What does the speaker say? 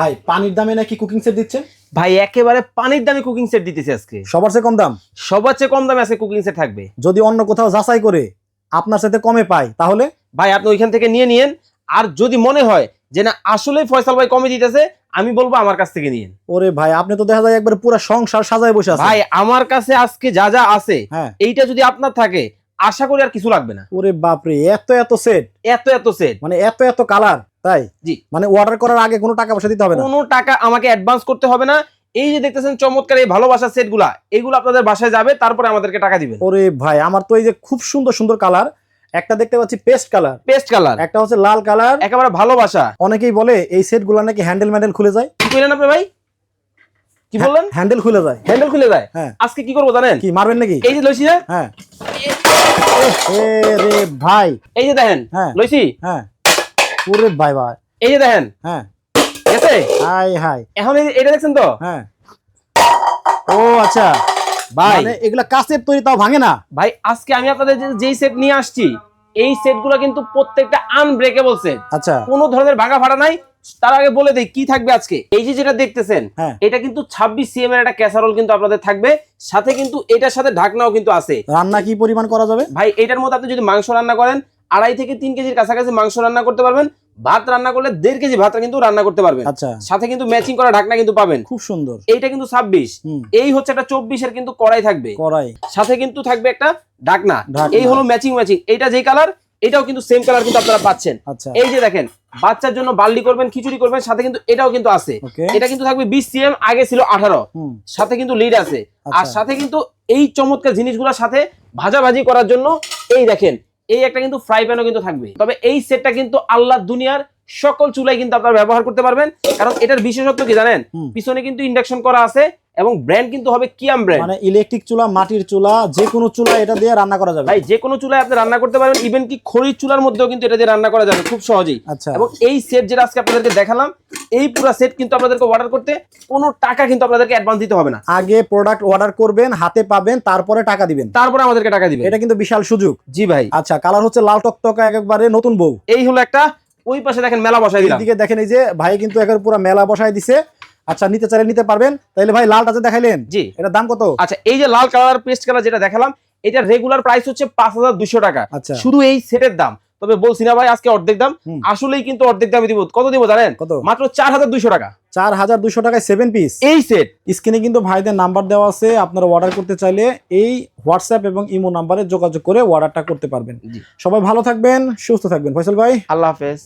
ভাই পানির দামে নাকি কুকিং সেট দিচ্ছেন? ভাই একেবারে পানির দামে কুকিং সেট দিতেছে আজকে। সবার চেয়ে কম দাম? সবার চেয়ে কম দামে আজকে কুকিং সেট থাকবে। যদি অন্য কোথাও যাচাই করে আপনার সাথে কমে পাই তাহলে? ভাই আপনি ওইখান থেকে নিয়ে নিয়েন আর যদি মনে হয় যে না আসলে ফয়সাল ভাই কমে দিতেছে আমি বলব আমার কাছ থেকে নিয়েন। ওরে ভাই আপনি তো দেখা যায় একবার পুরো সংসার সাজায় বসে আছেন। ভাই আমার কাছে আজকে যা যা আছে হ্যাঁ। এইটা যদি আপনার থাকে আশা করি আর কিছু লাগবে না। ওরে বাপরে এত এত সেট এত এত সেট মানে এত এত কালার তাই? জি। মানে অর্ডার করার আগে কোনো টাকা পয়সা দিতে হবে না? কোনো টাকা আমাকে অ্যাডভান্স করতে হবে না। এই যে দেখতেছেন চমৎকার এই ভালোবাসার সেটগুলা এগুলো আপনাদের বাসায় যাবে তারপরে আমাদেরকে টাকা দিবেন। ওরে ভাই আমার তো এই যে খুব সুন্দর সুন্দর কালার একটা দেখতে পাচ্ছি পেস্ট কালার পেস্ট কালার একটা হচ্ছে লাল কালার একেবারে ভালোবাসা। অনেকেই বলে এই সেটগুলা নাকি হ্যান্ডেল ম্যান্ডেল খুলে যায়। কি কইলেন আপনি ভাই? কি বললেন? হ্যান্ডেল খুলে যায়। হ্যান্ডেল খুলে যায়? হ্যাঁ। আজকে কি করব জানেন? কি মারবেন নাকি? এই যে লইছি হ্যাঁ। রে ভাই। এই যে দেখেন হ্যাঁ। লইছি? হ্যাঁ। ওরে ভাই ভাই এই যে দেখেন। হ্যাঁ। আছে হাই হাই। এখন এটা দেখছেন তো? হ্যাঁ। ও আচ্ছা। ভাই মানে এগুলা তৈরি তাও ভাঙে না? ভাই আজকে আমি আপনাদের যেই সেট নিয়ে আসছি এই সেটগুলো কিন্তু প্রত্যেকটা আনব্রেকেবল সেট আচ্ছা। কোনো ধরনের ভাঙা ফাটা নাই। তার আগে বলে দেই কি থাকবে আজকে? এই যে যেটা দেখতেছেন হ্যাঁ। এটা কিন্তু ছাব্বিশ সিএম এর একটা ক্যাসারোল কিন্তু আপনাদের থাকবে। সাথে কিন্তু এটার সাথে ঢাকনাও কিন্তু আছে। রান্না কি পরিমাণ করা যাবে? ভাই এটার মধ্যে আপনি যদি মাংস রান্না করেন আড়াই থেকে তিন কেজির কাছাকাছি মাংস রান্না করতে পারবেন। ভাত রান্না করলে দেড় কেজি ভাত কিন্তু রান্না করতে পারবেন। আচ্ছা। সাথে কিন্তু ম্যাচিং করা ঢাকনা কিন্তু পাবেন। খুব সুন্দর। এইটা কিন্তু ছাব্বিশ। এই হচ্ছে একটা চব্বিশের কিন্তু কড়াই থাকবে। করাই সাথে কিন্তু থাকবে একটা ঢাকনা। ঢাকনা। এই হলো ম্যাচিং ম্যাচিং এইটা যেই কালার এটাও কিন্তু সেম কালার কিন্তু আপনারা পাচ্ছেন। আচ্ছা। এই যে দেখেন বাচ্চার জন্য বাল্লি করবেন খিচুড়ি করবেন সাথে কিন্তু এটাও কিন্তু আছে। এটা কিন্তু থাকবে বিশ সিএম আগে ছিল আঠারো। সাথে কিন্তু লিড আছে। আর আচ্ছা। সাথে কিন্তু এই চমৎকার জিনিসগুলোর সাথে ভাজাভাজি করার জন্য এই দেখেন এই একটা কিন্তু ফ্রাই প্যানও কিন্তু থাকবে। তবে এই সেটটা কিন্তু আল্লাহ দুনিয়ার সকল চুলাই কিন্তু আপনারা ব্যবহার করতে পারবেন। কারণ এটার বিশেষত্ব কি জানেন? পিছনে কিন্তু ইন্ডাকশন করা আছে। এবং ব্র্যান্ড কিন্তু হবে কিয়াম ব্র্যান্ড মানে ইলেকট্রিক চুলা মাটির চুলা যে কোনো চুলা এটা দিয়ে রান্না করা যাবে। ভাই যে কোনো চুলায় আপনি রান্না করতে পারবেন ইভেন কি খড়ির চুলার মধ্যেও কিন্তু এটা দিয়ে রান্না করা যাবে খুব সহজেই। আচ্ছা। এবং এই সেট যেটা আজকে আপনাদেরকে দেখালাম এই পুরো সেট কিন্তু আপনাদেরকে অর্ডার করতে কোনো টাকা কিন্তু আপনাদেরকে অ্যাডভান্স দিতে হবে না। আগে প্রোডাক্ট অর্ডার করবেন হাতে পাবেন তারপরে টাকা দিবেন। তারপরে আমাদেরকে টাকা দিবেন। এটা কিন্তু বিশাল সুযোগ। জি ভাই। আচ্ছা কালার হচ্ছে লাল টকটকা একবারে নতুন বউ। এই হলো একটা ওই পাশে দেখেন মেলা বসাই দিলাম। এইদিকে দেখেন এই যে ভাই কিন্তু একেবারে পুরো মেলা বসায় দিছে। আচ্ছা নিতে চাইলে নিতে পারবেন। তাহলে ভাই লালটা যে দেখাইলেন জি। এটার দাম কত? আচ্ছা এই যে লাল কালার পেস্ট কালার যেটা দেখালাম এটা রেগুলার প্রাইস হচ্ছে পাঁচ হাজার দুশো টাকা। আচ্ছা। শুধু এই সেটের দাম। তবে বলছি না ভাই আজকে অর্ধেক দাম। আসলেই কিন্তু অর্ধেক দামে দিব। কত দিব জানেন? কত? মাত্র চার হাজার দুশো টাকা। চার হাজার দুশো টাকায় সেভেন পিস এই সেট স্ক্রিনে কিন্তু ভাইদের নাম্বার দেওয়া আছে আপনারা অর্ডার করতে চাইলে এই হোয়াটসঅ্যাপ এবং ইমো নাম্বারে যোগাযোগ করে অর্ডারটা করতে পারবেন। সবাই ভালো থাকবেন সুস্থ থাকবেন। ফয়সল ভাই। আল্লাহ হাফেজ।